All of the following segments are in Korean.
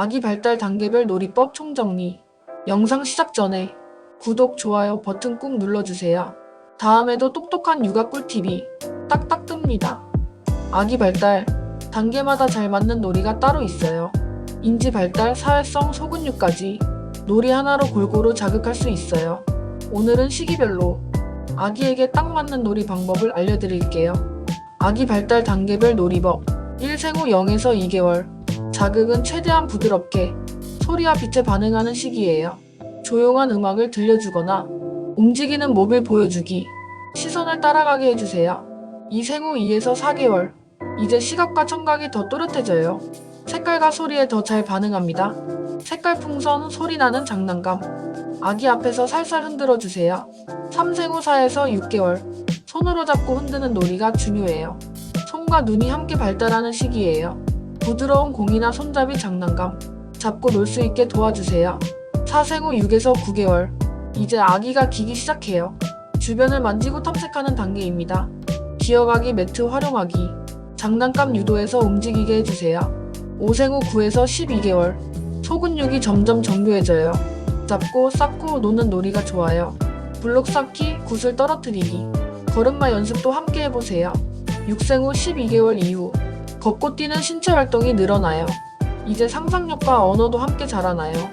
아기 발달 단계별 놀이법 총정리. 영상 시작 전에 구독, 좋아요 버튼 꾹 눌러주세요. 다음에도 똑똑한 육아 꿀팁이 딱딱 뜹니다. 아기 발달 단계마다 잘 맞는 놀이가 따로 있어요. 인지 발달, 사회성, 소근육까지 놀이 하나로 골고루 자극할 수 있어요. 오늘은 시기별로 아기에게 딱 맞는 놀이 방법을 알려드릴게요. 아기 발달 단계별 놀이법 1생후 0에서 2개월 자극은 최대한 부드럽게 소리와 빛에 반응하는 시기예요. 조용한 음악을 들려주거나 움직이는 몸을 보여주기 시선을 따라가게 해주세요. 2생후 2에서 4개월 이제 시각과 청각이 더 또렷해져요. 색깔과 소리에 더 잘 반응합니다. 색깔 풍선, 소리 나는 장난감. 아기 앞에서 살살 흔들어 주세요. 3생 후 4에서 6개월. 손으로 잡고 흔드는 놀이가 중요해요. 손과 눈이 함께 발달하는 시기예요. 부드러운 공이나 손잡이 장난감. 잡고 놀 수 있게 도와주세요. 4생 후 6에서 9개월. 이제 아기가 기기 시작해요. 주변을 만지고 탐색하는 단계입니다. 기어가기 매트 활용하기. 장난감 유도해서 움직이게 해주세요. 5생 후 9에서 12개월. 소근육이 점점 정교해져요. 잡고 쌓고 노는 놀이가 좋아요. 블록 쌓기, 굿을 떨어뜨리기. 걸음마 연습도 함께 해보세요. 6생 후 12개월 이후. 걷고 뛰는 신체 활동이 늘어나요. 이제 상상력과 언어도 함께 자라나요.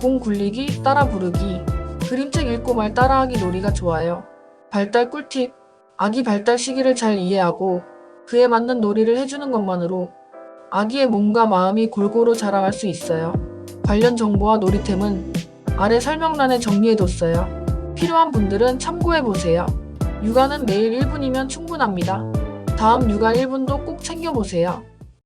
공 굴리기, 따라 부르기. 그림책 읽고 말 따라하기 놀이가 좋아요. 발달 꿀팁. 아기 발달 시기를 잘 이해하고 그에 맞는 놀이를 해주는 것만으로 아기의 몸과 마음이 골고루 자라갈 수 있어요. 관련 정보와 놀이템은 아래 설명란에 정리해뒀어요. 필요한 분들은 참고해보세요. 육아는 매일 1분이면 충분합니다. 다음 육아 1분도 꼭 챙겨보세요.